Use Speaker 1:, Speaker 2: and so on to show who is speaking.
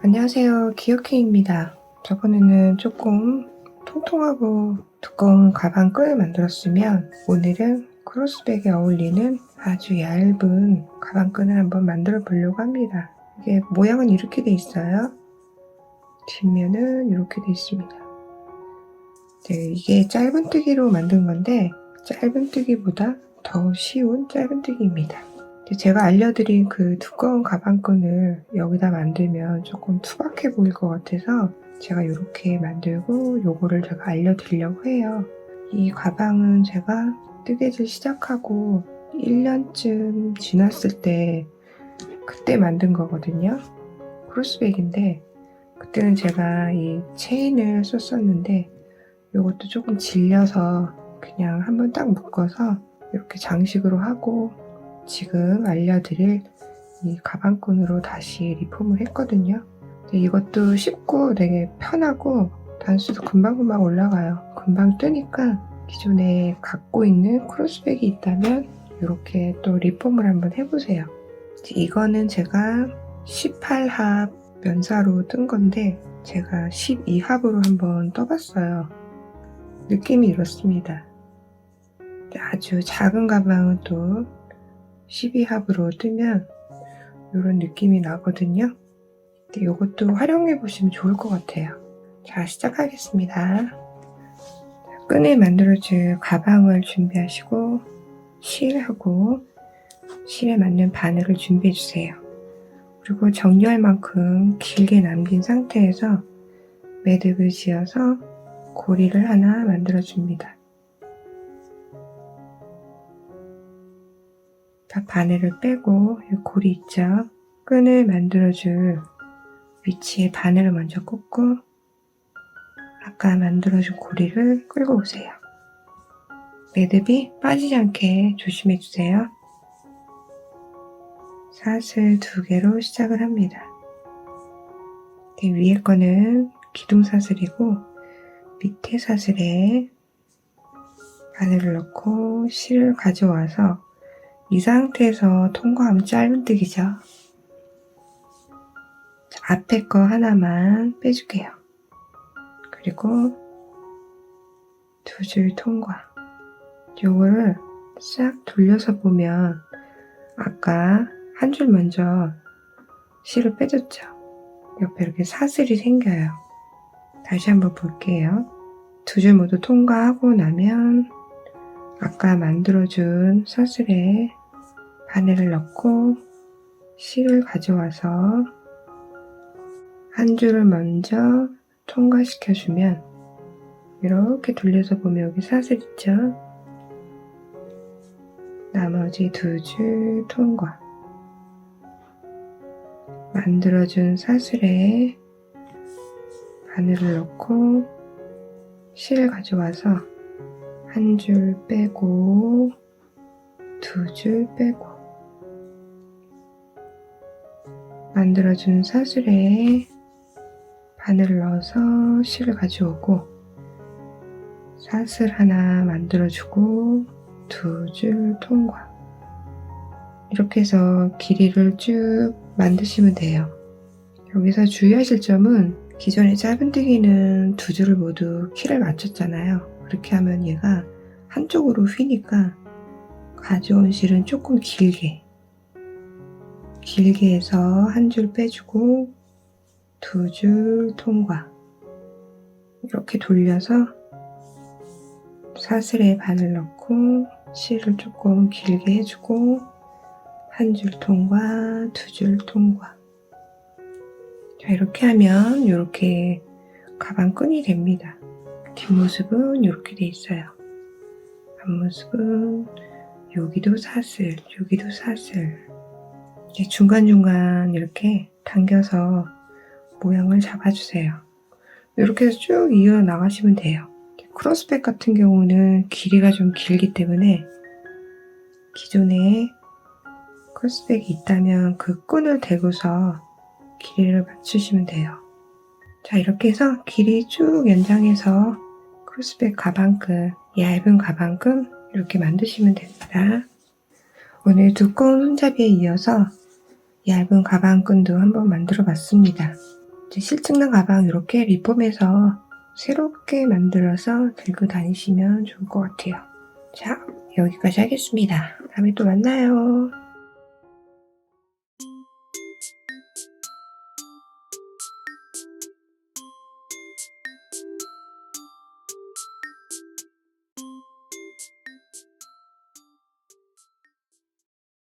Speaker 1: 안녕하세요. 기어킹입니다. 저번에는 조금 통통하고 두꺼운 가방 끈을 만들었으면 오늘은 크로스백에 어울리는 아주 얇은 가방 끈을 한번 만들어 보려고 합니다. 이게 모양은 이렇게 돼 있어요. 뒷면은 이렇게 돼 있습니다. 네, 이게 짧은뜨기로 만든 건데 짧은뜨기보다 더 쉬운 짧은뜨기입니다. 제가 알려드린 그 두꺼운 가방끈을 여기다 만들면 조금 투박해 보일 것 같아서 제가 이렇게 만들고 요거를 제가 알려드리려고 해요. 이 가방은 제가 뜨개질 시작하고 1년쯤 지났을 때 그때 만든 거거든요. 크로스백인데 그때는 제가 이 체인을 썼었는데 요것도 조금 질려서 그냥 한번 딱 묶어서 이렇게 장식으로 하고 지금 알려드릴 이 가방끈으로 다시 리폼을 했거든요. 이것도 쉽고 되게 편하고 단수도 금방금방 올라가요. 금방 뜨니까 기존에 갖고 있는 크로스백이 있다면 이렇게 또 리폼을 한번 해보세요. 이거는 제가 18합 면사로 뜬 건데 제가 12합으로 한번 떠봤어요. 느낌이 이렇습니다. 아주 작은 가방은 또 12합으로 뜨면 이런 느낌이 나거든요. 근데 이것도 활용해 보시면 좋을 것 같아요. 자, 시작하겠습니다. 끈을 만들어줄 가방을 준비하시고 실하고 실에 맞는 바늘을 준비해 주세요. 그리고 정리할 만큼 길게 남긴 상태에서 매듭을 지어서 고리를 하나 만들어 줍니다. 자, 바늘을 빼고 이 고리 있죠? 끈을 만들어줄 위치에 바늘을 먼저 꽂고 아까 만들어준 고리를 끌고 오세요. 매듭이 빠지지 않게 조심해 주세요. 사슬 두 개로 시작을 합니다. 이 위에 거는 기둥 사슬이고 밑에 사슬에 바늘을 넣고 실을 가져와서 이 상태에서 통과하면 짧은뜨기죠. 앞에 거 하나만 빼줄게요. 그리고 두 줄 통과. 요거를 싹 돌려서 보면 아까 한 줄 먼저 실을 빼줬죠. 옆에 이렇게 사슬이 생겨요. 다시 한번 볼게요. 두 줄 모두 통과하고 나면 아까 만들어준 사슬에 바늘을 넣고 실을 가져와서 한 줄을 먼저 통과시켜주면 이렇게 돌려서 보면 여기 사슬 있죠? 나머지 두 줄 통과 만들어준 사슬에 바늘을 넣고 실을 가져와서 한 줄 빼고 두 줄 빼고 만들어준 사슬에 바늘을 넣어서 실을 가져오고 사슬 하나 만들어주고 두 줄 통과. 이렇게 해서 길이를 쭉 만드시면 돼요. 여기서 주의하실 점은 기존의 짧은뜨기는 두 줄을 모두 키를 맞췄잖아요. 그렇게 하면 얘가 한쪽으로 휘니까 가져온 실은 조금 길게 길게 해서 한 줄 빼주고 두 줄 통과. 이렇게 돌려서 사슬에 바늘 넣고 실을 조금 길게 해주고 한 줄 통과 두 줄 통과. 자 이렇게 하면 이렇게 가방 끈이 됩니다. 뒷모습은 이렇게 돼 있어요. 앞모습은 여기도 사슬 여기도 사슬 중간중간 이렇게 당겨서 모양을 잡아주세요. 이렇게 해서 쭉 이어 나가시면 돼요. 크로스백 같은 경우는 길이가 좀 길기 때문에 기존에 크로스백이 있다면 그 끈을 대고서 길이를 맞추시면 돼요. 자 이렇게 해서 길이 쭉 연장해서 크로스백 가방끈, 얇은 가방끈 이렇게 만드시면 됩니다. 오늘 두꺼운 손잡이에 이어서 얇은 가방끈도 한번 만들어 봤습니다. 실증난 가방 이렇게 리폼해서 새롭게 만들어서 들고 다니시면 좋을 것 같아요. 자, 여기까지 하겠습니다. 다음에 또 만나요.